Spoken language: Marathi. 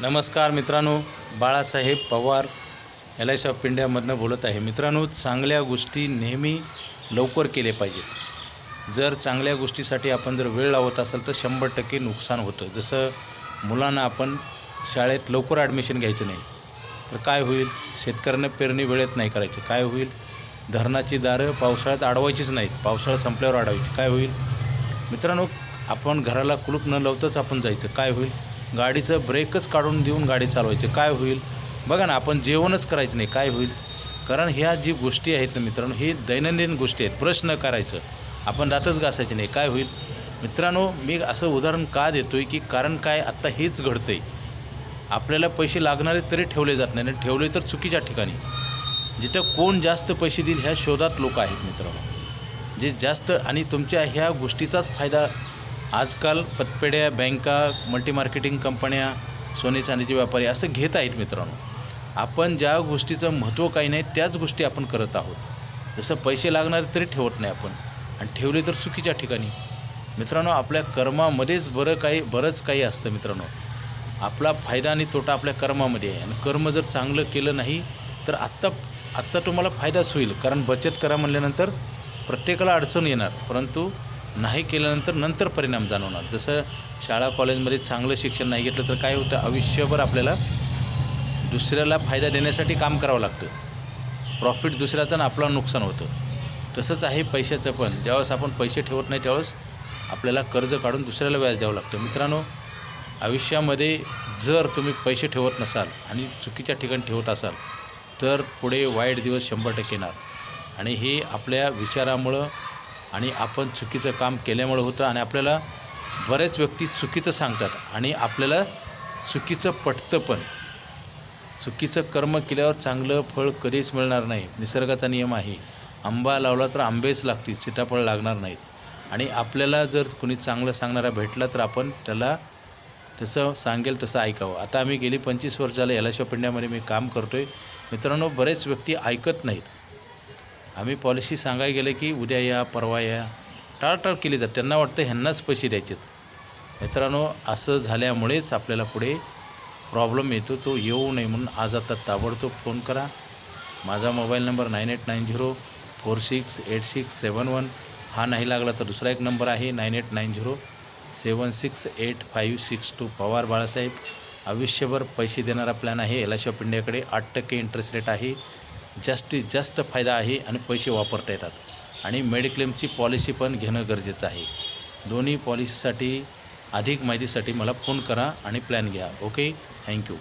नमस्कार मित्रांनो Balasaheb Pawar L I C of इंडियामधनं बोलत आहे. मित्रांनो चांगल्या गोष्टी नेहमी लवकर केले पाहिजेत. जर चांगल्या गोष्टीसाठी आपण जर वेळ लावत असाल तर शंभर टक्के नुकसान होतं. जसं मुलांना आपण शाळेत लवकर ॲडमिशन घ्यायचं नाही तर काय होईल? शेतकऱ्यांना पेरणी वेळेत नाही करायची. काय होईल? धरणाची दारं पावसाळ्यात अडवायचीच नाहीत. पावसाळा संपल्यावर अडवायची. काय होईल? मित्रांनो आपण घराला कुलूप न लावताच आपण जायचं. काय होईल? गाडीचं ब्रेकच काढून देऊन गाडी चालवायची. काय होईल? बघा ना आपण जेवणच करायचं नाही. काय होईल? कारण ह्या जी गोष्टी आहेत ना मित्रांनो ही दैनंदिन गोष्टी आहेत. प्रश्न करायचं. आपण दातच घासायचे नाही. काय होईल? मित्रांनो मी असं उदाहरण का देतो आहे की कारण काय आत्ता हेच घडतं आहे आपल्याला पैसे लागणारे तरी ठेवले जात नाही. आणि ठेवले तर चुकीच्या ठिकाणी. जिथं कोण जास्त पैसे देईल ह्या शोधात लोक आहेत मित्रांनो. जे जास्त आणि तुमच्या ह्या गोष्टीचाच फायदा आजकाल पतपेढ्या बँका मल्टी मार्केटिंग कंपन्या सोने चांदीचे व्यापारी असं घेत आहेत मित्रांनो. आपण ज्या गोष्टीचं महत्त्व काही नाही त्याच गोष्टी आपण करत आहोत. जसं पैसे लागणारे तरी ठेवत नाही आपण. आणि ठेवले तर चुकीच्या ठिकाणी. मित्रांनो आपल्या कर्मामध्येच बरं काही बरंच काही असतं मित्रांनो. आपला फायदा आणि तोटा आपल्या कर्मामध्ये आहे. आणि कर्म जर चांगलं केलं नाही तर आत्ता आत्ता तुम्हाला फायदाच होईल. कारण बचत करा म्हणल्यानंतर प्रत्येकाला अडचण येणार. परंतु नाही केल्यानंतर नंतर परिणाम जाणवणार. जसं शाळा कॉलेजमध्ये चांगलं शिक्षण नाही घेतलं तर काय होतं? आयुष्यभर आपल्याला दुसऱ्याला फायदा देण्यासाठी काम करावं लागतं. प्रॉफिट दुसऱ्याचं आणि आपलं नुकसान होतं. तसंच आहे पैशाचं पण. ज्यावेळेस आपण पैसे ठेवत नाही त्यावेळेस आपल्याला कर्ज काढून दुसऱ्याला व्याज द्यावं लागतं. मित्रांनो आयुष्यामध्ये जर तुम्ही पैसे ठेवत नसाल आणि चुकीच्या ठिकाणी ठेवत असाल तर पुढे वाईट दिवस शंभर टक्के येणार. आणि हे आपल्या विचारामुळं आणि आपण चुकीचं काम केल्यामुळं होतं आणि आपल्याला बरेच व्यक्ती चुकीचं सांगतात आणि आपल्याला चुकीचं पटतं पण. चुकीचं कर्म केल्यावर चांगलं फळ कधीच मिळणार नाही. निसर्गाचा नियम आहे. आंबा लावला तर आंबेच लागतील सीताफळ लागणार नाहीत. आणि आपल्याला जर कोणी चांगलं सांगणारा भेटला तर आपण त्याला तसं सांगेल तसं ऐकावं. आता आम्ही गेली पंचवीस वर्ष झालं पिंड्यामध्ये मी काम करतो आहे मित्रांनो बरेच व्यक्ती ऐकत नाहीत. आम्ही पॉलिसी सांगायला गेलं की उद्या या परवा या. टाळटाळ केली जाते. त्यांना वाटतं ह्यांनाच पैसे द्यायचेत. मित्रांनो असं झाल्यामुळेच आपल्याला पुढे प्रॉब्लेम येतो तो येऊ नये म्हणून आज आता ताबडतोब फोन करा. माझा mobile number nine eight nine zero four six eight six seven one हा नाही लागला तर दुसरा एक नंबर आहे nine eight nine zero seven six eight five six two Pawar Balasaheb आयुष्यभर पैसे देणारा प्लॅन आहे. एल आय ऑफ इंडियाकडे आठ टक्के इंटरेस्ट रेट आहे. जास्तीत जास्त फायदा आहे आणि पैसे वापरता येतात. आणि मेडिक्लेमची पॉलिसी पण घेणं गरजेचं आहे. दोन्ही पॉलिसीसाठी अधिक माहितीसाठी मला फोन करा आणि प्लॅन घ्या. ओके? Thank you.